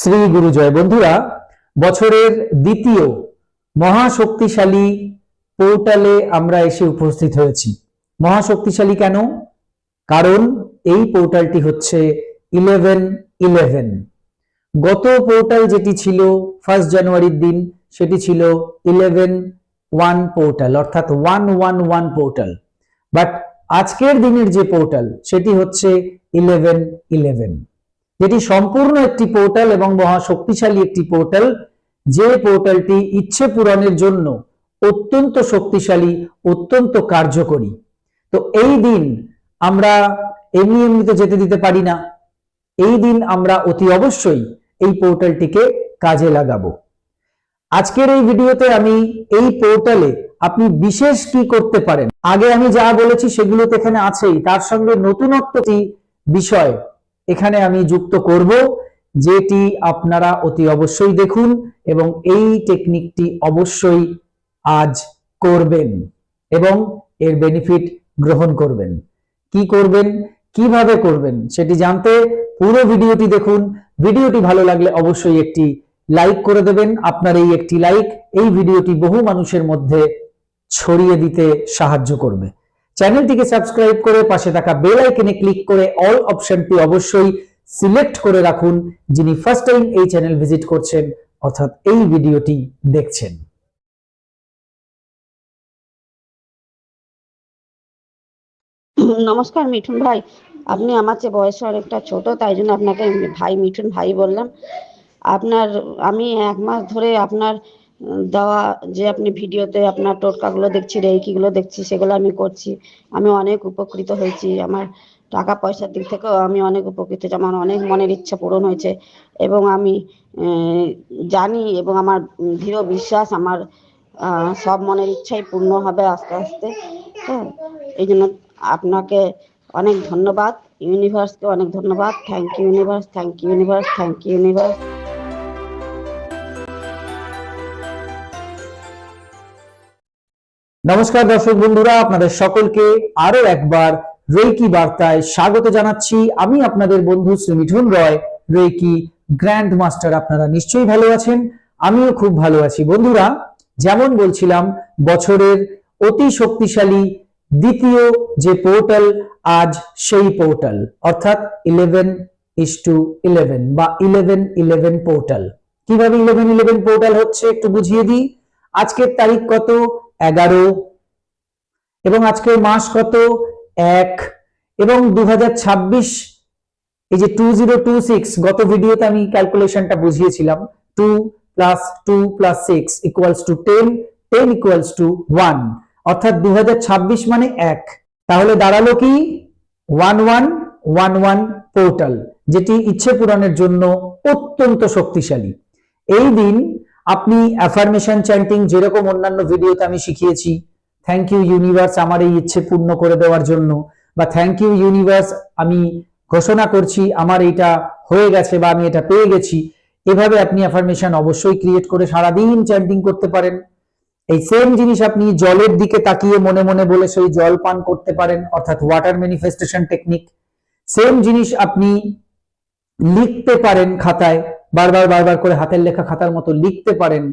শ্রী গুরুজয় বন্ধুরা, বছরের দ্বিতীয় মহাশক্তিশালী পোর্টালে আমরা এসে উপস্থিত হয়েছি। মহাশক্তিশালী কেন? কারণ এই পোর্টালটি হচ্ছে ইলেভেন ইলেভেন গত পোর্টাল যেটি ছিল ফার্স্ট জানুয়ারির দিন, সেটি ছিল ইলেভেন ওয়ান পোর্টাল, অর্থাৎ one one one portal. But আজকের দিনের যে পোর্টাল, সেটি হচ্ছে ইলেভেন ইলেভেন যেটি সম্পূর্ণ একটি পোর্টাল এবং মহা শক্তিশালী একটি পোর্টাল যে পোর্টালটি ইচ্ছে পূরণের জন্য অত্যন্ত শক্তিশালী, অত্যন্ত কার্যকরী। তো এই দিন আমরা এমনি এমনিতে যেতে দিতে পারি না। এই দিন আমরা অতি অবশ্যই এই পোর্টালটিকে কাজে লাগাবো। আজকের এই ভিডিওতে আমি এই পোর্টালে আপনি বিশেষ কি করতে পারেন? আগে আমি যা বলেছি সেগুলো তো এখানে আছেই। তার সঙ্গে নতুনত্বটি বিষয় এখানে আমি যুক্ত করব যেটি আপনারা অতি অবশ্যই দেখুন এবং এই টেকনিকটি অবশ্যই আজ করবেন এবং এর বেনিফিট গ্রহণ করবেন। কি করবেন? কীভাবে করবেন? সেটি জানতে পুরো ভিডিওটি দেখুন। ভিডিওটি ভালো লাগলে অবশ্যই একটি লাইক করে দেবেন। আপনার এই একটি লাইক এই ভিডিওটি বহু মানুষের মধ্যে ছড়িয়ে দিতে সাহায্য করবে। চ্যানেলটিকে সাবস্ক্রাইব করে পাশে থাকা বেল আইকনে ক্লিক করে অল অপশনটি অবশ্যই সিলেক্ট করে রাখুন যিনি ফার্স্ট টাইম এই চ্যানেল ভিজিট করছেন, অর্থাৎ এই ভিডিওটি দেখছেন। নমস্কার মিঠুন ভাই। আপনি আমার চেয়ে বয়সে অনেকটা ছোট, তাই জন্য আপনাকে ভাই মিঠুন ভাই বললাম। আপনার, আমি এক মাস ধরে আপনার দেওয়া, যে আপনি ভিডিওতে আপনার টোটকাগুলো দেখছি, রেইকিগুলো দেখছি, সেগুলো আমি করছি। আমি অনেক উপকৃত হয়েছি। আমার টাকা পয়সার দিক থেকেও আমি অনেক উপকৃত হয়েছি। আমার অনেক মনের ইচ্ছা পূরণ হয়েছে এবং আমি জানি এবং আমার দৃঢ় বিশ্বাস আমার সব মনের ইচ্ছাই পূর্ণ হবে আস্তে আস্তে। হ্যাঁ এই জন্য আপনাকে অনেক ধন্যবাদ। ইউনিভার্সকে অনেক ধন্যবাদ। Thank you universe thank you universe thank you universe নমস্কার দর্শক বন্ধুরা, আপনাদের সকলকে আরও একবার রেকি বার্তায় স্বাগত জানাচ্ছি। আমি আপনাদের বন্ধু Shri Mithun Roy Reiki grand master আপনারা নিশ্চয়ই ভালো আছেন, আমিও খুব ভালো আছি। বন্ধুরা, যেমন বলছিলাম, বছরের অতি শক্তিশালী দ্বিতীয় যে পোর্টাল, আজ সেই পোর্টাল, অর্থাৎ ইলেভেন ইস টু ইলেভেন বা ইলেভেন ইলেভেন পোর্টাল। কীভাবে ইলেভেন ইলেভেন পোর্টাল হচ্ছে একটু বুঝিয়ে দিই। আজকের তারিখ কত? এগারো। এবং আজকের মাস কত? এক। এবং দু এই যে টু জিরো টু সিক্স গত ভিডিওতে আমি ক্যালকুলেশনটা বুঝিয়েছিলাম। Two plus two plus six equals to ten ten equals to one অর্থাৎ দু হাজার ছাব্বিশ মানে এক। তাহলে দাঁড়াল কি? One one one one portal যেটি ইচ্ছে পূরণের জন্য অত্যন্ত শক্তিশালী। এই দিন আপনি অ্যাফার্মেশন চ্যান্টিং যেরকম অন্যান্য ভিডিওতে আমি শিখিয়েছি থ্যাংক ইউ ইউনিভার্স আমার এই ইচ্ছে পূর্ণ করে দেওয়ার জন্য, বা থ্যাংক ইউ ইউনিভার্স আমি ঘোষণা করছি আমার এইটা হয়ে গেছে বা আমি এটা পেয়ে গেছি, এভাবে আপনি অ্যাফার্মেশন অবশ্যই ক্রিয়েট করে সারাদিন চ্যান্টিং করতে পারেন। এই সেম জিনিস আপনি জলের দিকে তাকিয়ে মনে মনে বলে সেই জল পান করতে পারেন, অর্থাৎ ওয়াটার ম্যানিফেস্টেশন টেকনিক সেম জিনিস আপনি লিখতে পারেন খাতায় বারবার বারবার করে হাতের লেখা খাতার মতো লিখতে পারেন।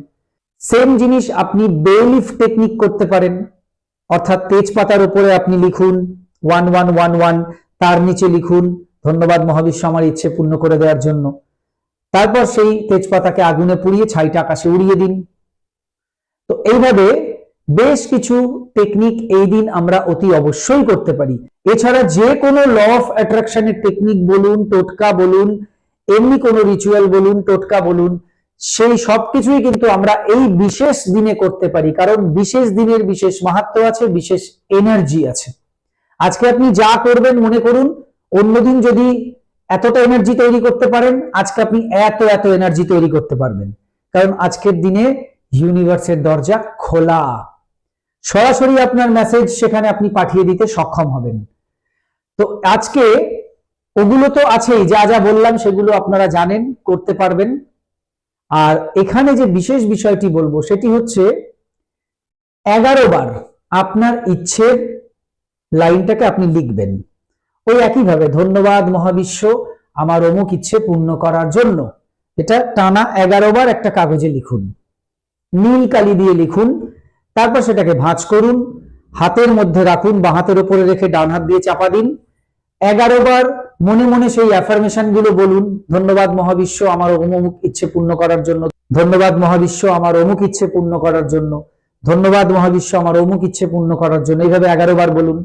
সেম জিনিস আপনি বেলিফ টেকনিক করতে পারেন। অর্থাৎ তেজপাতার উপরে আপনি লিখুন, ওয়ান ওয়ান ওয়ান ওয়ান, তার নিচে লিখুন। ধন্যবাদ মহাবিশ্ব, আমার ইচ্ছে পূর্ণ করে দেওয়ার জন্য। তারপর সেই তেজপাতাকে আগুনে পুড়িয়ে ছাইটা আকাশে উড়িয়ে দিন। তো এইভাবে বেশ কিছু টেকনিক এই দিন আমরা অতি অবশ্যই করতে পারি। এছাড়া যে কোনো ল অফ অ্যাট্রাকশনের টেকনিক বলুন, টোটকা বলুন এমনি কোনো রিচুয়াল বলুন, টোটকা বলুন, সেই সবকিছুই কিন্তু আমরা এই বিশেষ দিনে করতে পারি। কারণ বিশেষ দিনের বিশেষ মাহাত্ম আছে, বিশেষ এনার্জি আছে। আজকে আপনি যা করবেন মনে করুন, অন্যদিন যদি এতটা এনার্জি তৈরি করতে পারেন, আজকে আপনি এত এত এনার্জি তৈরি করতে পারবেন। কারণ আজকের দিনে ইউনিভার্সের দরজা খোলা। সরাসরি আপনার মেসেজ সেখানে আপনি পাঠিয়ে দিতে সক্ষম হবেন। তো আজকে ওগুলো তো আছেই, যা যা বললাম সেগুলো আপনারা জানেন, করতে পারবেন। আর এখানে যে বিশেষ বিষয়টি বলব, সেটি হচ্ছে এগারো বার আপনার ইচ্ছের লাইনটাকে আপনি লিখবেন। ওই একইভাবে, ধন্যবাদ মহাবিশ্ব, আমার অমুক ইচ্ছে পূর্ণ করার জন্য। এটা টানা এগারো বার একটা কাগজে লিখুন। নীল কালি দিয়ে লিখুন, তারপর সেটাকে ভাঁজ করুন, হাতের মধ্যে রাখুন, বা হাতের উপরে রেখে ডান হাত দিয়ে চাপা দিন। এগারো বার মনে মনে সেই অ্যাফার্মেশনগুলো বলুন, ধন্যবাদ মহাবিশ্ব আমার অমুক ইচ্ছে পূর্ণ করার জন্য, ধন্যবাদ মহাবিশ্ব আমার অমুক ইচ্ছে পূর্ণ করার জন্য, ধন্যবাদ মহাবিশ্ব আমার অমুক ইচ্ছে পূর্ণ করার জন্য, এইভাবে এগারো বার বলুন।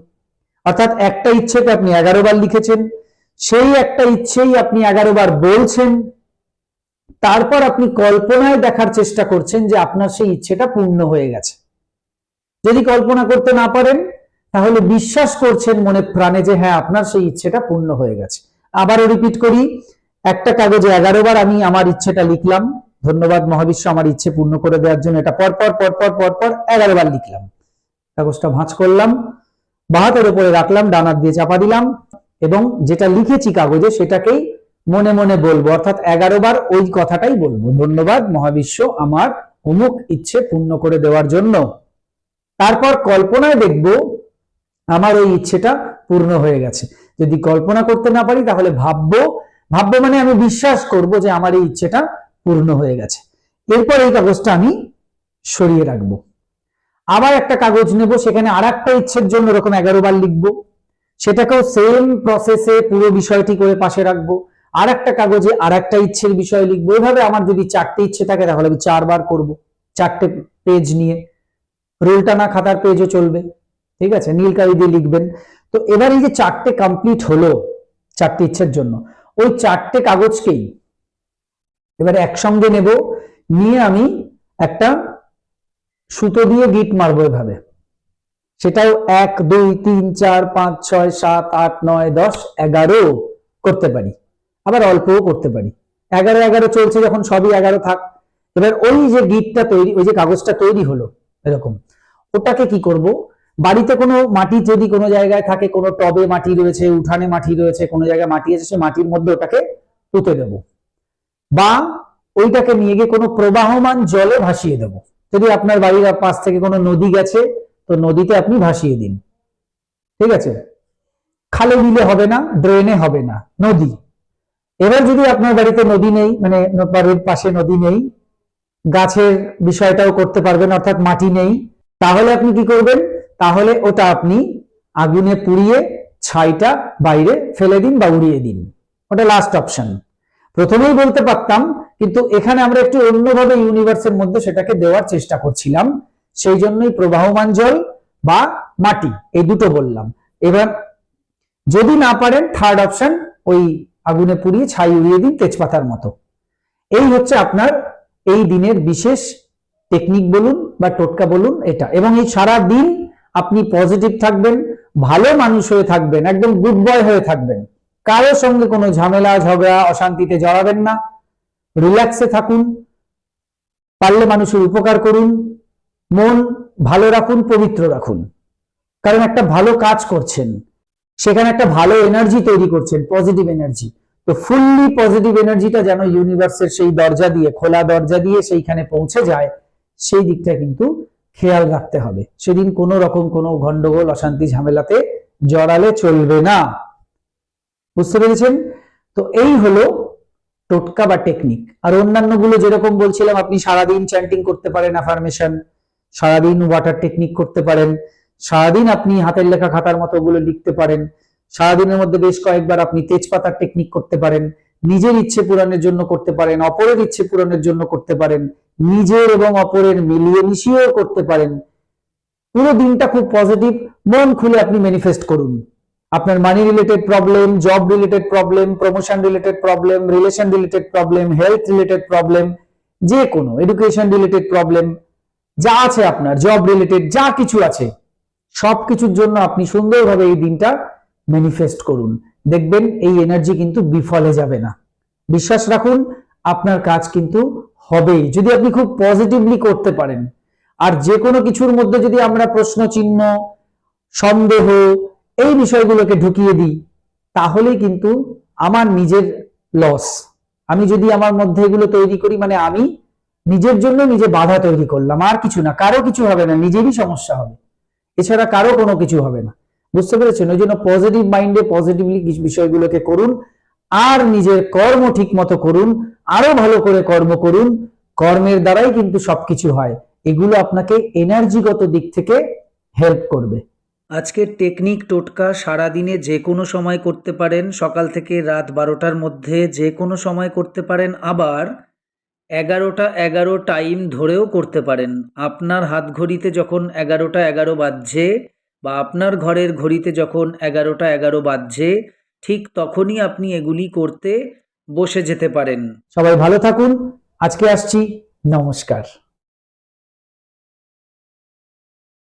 অর্থাৎ একটা ইচ্ছেকে আপনি এগারো বার লিখেছেন, সেই একটা ইচ্ছেই আপনি এগারো বার বলছেন, তারপর আপনি কল্পনায় দেখার চেষ্টা করছেন যে আপনার সেই ইচ্ছেটা পূর্ণ হয়ে গেছে। যদি কল্পনা করতে না পারেন তাহলে বিশ্বাস করছেন মনে প্রাণে যে হ্যাঁ আপনার সেই ইচ্ছেটা পূর্ণ হয়ে গেছে। আবারও রিপিট করি, একটা কাগজে এগারো বার আমি আমার ইচ্ছেটা লিখলাম। ধন্যবাদ মহাবিশ্ব, আমার ইচ্ছে পূর্ণ করে দেওয়ার জন্য। এটা পরপর পরপর পরপর এগারো বার লিখলাম। কাগজটা ভাঁজ করলাম, বাহাতের উপরে রাখলাম ডানার দিয়ে চাপা দিলাম এবং যেটা লিখেছি কাগজে সেটাকেই মনে মনে বলব। অর্থাৎ এগারো বার ওই কথাটাই বলব। ধন্যবাদ মহাবিশ্ব, আমার অমুক ইচ্ছে পূর্ণ করে দেওয়ার জন্য। তারপর কল্পনায় দেখব আমার ওই ইচ্ছেটা পূর্ণ হয়ে গেছে। যদি কল্পনা করতে না পারি, তাহলে ভাববো ভাববো মানে আমি বিশ্বাস করব যে আমার এই ইচ্ছেটা পূর্ণ হয়ে গেছে। এরপর এই কাগজটা আমি সরিয়ে রাখব। আবার একটা কাগজ নেব, সেখানে আর একটা ইচ্ছের জন্য এরকম এগারো বার লিখব। সেটাকেও সেম প্রসেসে পুরো বিষয়টি করে পাশে রাখব। আর একটা কাগজে আর একটা ইচ্ছের বিষয় লিখব। এভাবে আমার যদি চারটে ইচ্ছে থাকে, তাহলে আমি চারবার করব। চারটে পেজ নিয়ে। রোল টানা খাতার পেজও চলবে। ঠিক আছে? নীল কালি দিয়ে লিখবেন। তো এবার এই যে চারটে কমপ্লিট হলো, চারটে ইচ্ছের জন্য, ওই চারটে কাগজকেই এবারে একসঙ্গে নেব, নিয়ে আমি একটা সুতো দিয়ে গিট মারবো এভাবে। সেটাও এক, দুই, তিন, চার, পাঁচ, ছয়, সাত, আট, নয়, দশ, এগারো করতে পারি। আবার অল্পও করতে পারি। এগারো এগারো চলছে যখন, সবই এগারো থাক। এবার ওই যে গিটটা তৈরি, ওই যে কাগজটা তৈরি হলো, এরকম। ওটাকে কি করব? বাড়িতে কোনো মাটি যদি কোনো জায়গায় থাকে, কোনো টবে মাটি রয়েছে, উঠানে মাটি রয়েছে, কোনো জায়গায় মাটি আছে সে মাটির মধ্যে ওটাকে পুঁতে দেব। বা ওইটাকে নিয়ে গিয়ে কোনো প্রবাহমান জলে ভাসিয়ে দেব। যদি আপনার বাড়ির পাশ থেকে কোনো নদী গেছে, তো নদীতে আপনি ভাসিয়ে দিন। ঠিক আছে? খালে দিলে হবে না, ড্রেনে হবে না, নদী। এবার যদি আপনার বাড়িতে নদী নেই মানে বাড়ির পাশে নদী নেই, গাছের বিষয়টাও করতে পারবেন, অর্থাৎ মাটি নেই, তাহলে আপনি কি করবেন? তাহলে ওটা আপনি আগুনে পুড়িয়ে ছাইটা বাইরে ফেলে দিন বা উড়িয়ে দিন। ওটা লাস্ট অপশন প্রথমেই বলতে পারতাম, কিন্তু এখানে আমরা একটু অন্যভাবে ইউনিভার্সের মধ্যে সেটাকে দেওয়ার চেষ্টা করছিলাম। সেই জন্যই প্রবাহমান জল বা মাটি, এই দুটো বললাম। এবার যদি না পারেন থার্ড অপশন ওই আগুনে পুড়িয়ে ছাই উড়িয়ে দিন তেজপাতার মতো। এই হচ্ছে আপনার এই দিনের বিশেষ টেকনিক বলুন বা টোটকা বলুন, এটা। এবং এই সারা দিন আপনি পজিটিভ থাকবেন, ভালো মানুষ হয়ে থাকবেন, একদম গুড বয় হয়ে থাকবেন। কারোর সঙ্গে কোনো ঝামেলা, ঝগড়া, অশান্তিতে জড়াবেন না। রিল্যাক্সে থাকুন, পারলে মানুষের উপকার করুন, মন ভালো রাখুন, পবিত্র রাখুন। কারণ একটা ভালো কাজ করছেন, সেখানে একটা ভালো এনার্জি তৈরি করছেন পজিটিভ এনার্জি তো ফুললি পজিটিভ এনার্জিটা যেন ইউনিভার্সের সেই দরজা দিয়ে, খোলা দরজা দিয়ে সেইখানে পৌঁছে যায়, সেই দিকটা কিন্তু খেয়াল রাখতে হবে। সেদিন কোনো রকম কোনো গন্ডগোল, অশান্তি, ঝামেলাতে জড়ালে চলবে না। বুঝতে পেরেছেন? তো এই হলো টোটকা বা টেকনিক। আর অন্যান্যগুলো যেরকম বলছিলাম, আপনি সারাদিন চ্যান্টিং করতে পারেন অ্যাফার্মেশন সারাদিন ওয়াটার টেকনিক করতে পারেন, সারাদিন আপনি হাতের লেখা খাতার মতো ওগুলো লিখতে পারেন, সারাদিনের মধ্যে বেশ কয়েকবার আপনি তেজপাতার টেকনিক করতে পারেন নিজের ইচ্ছে পূরণের জন্য করতে পারেন, অপরের ইচ্ছে পূরণের জন্য করতে পারেন, নিজের এবং অপরের মিলিয়ে মিশিয়েও করতে পারেন। পুরো দিনটা খুব পজিটিভ মন খুলে আপনি ম্যানিফেস্ট করুন। আপনার money related problem job related problem promotion related problem relation related problem health related problem যে কোনো এডুকেশন রিলেটেড প্রবলেম যা আছে আপনার জব রিলেটেড যা কিছু আছে সব কিছুর জন্য আপনি সুন্দরভাবে এই দিনটা ম্যানিফেস্ট করুন। দেখবেন এই এনার্জি কিন্তু বিফলে যাবে না। বিশ্বাস রাখুন, আপনার কাজ কিন্তু হবেই। যদি আপনি খুব পজিটিভলি করতে পারেন, আর যে কোনো কিছুর মধ্যে যদি আমরা প্রশ্ন, চিহ্ন, সন্দেহ এই বিষয়গুলোকে ঢুকিয়ে দিই, তাহলেই কিন্তু আমার নিজের লস আমি যদি আমার মধ্যে এগুলো তৈরি করি মানে আমি নিজের জন্য নিজে বাধা তৈরি করলাম, আর কিছু না। কারও কিছু হবে না, নিজেরই সমস্যা হবে। এছাড়া কারও কোনো কিছু হবে না। বুঝতে পেরেছেন? ওই জন্য পজিটিভ মাইন্ডে পজিটিভলি কিছু বিষয়গুলোকে করুন, আর নিজের কর্ম ঠিক মতো করুন, আরও ভালো করে কর্ম করুন, কর্মের দ্বারাই কিন্তু সবকিছু হয়। এগুলো আপনাকে এনার্জিগত দিক থেকে হেল্প করবে। আজকের টেকনিক টোটকা সারাদিনে যে কোনো সময় করতে পারেন, সকাল থেকে রাত বারোটার মধ্যে যে কোনো সময় করতে পারেন, আবার এগারোটা এগারো টাইম ধরেও করতে পারেন। আপনার হাত ঘড়িতে যখন এগারোটা এগারো বাজছে বা আপনার ঘরের ঘড়িতে যখন এগারোটা এগারো বাজছে, ঠিক তখনই আপনি এগুলি করতে বসে যেতে পারেন। সবাই ভালো থাকুন। আজকে আসছি। নমস্কার।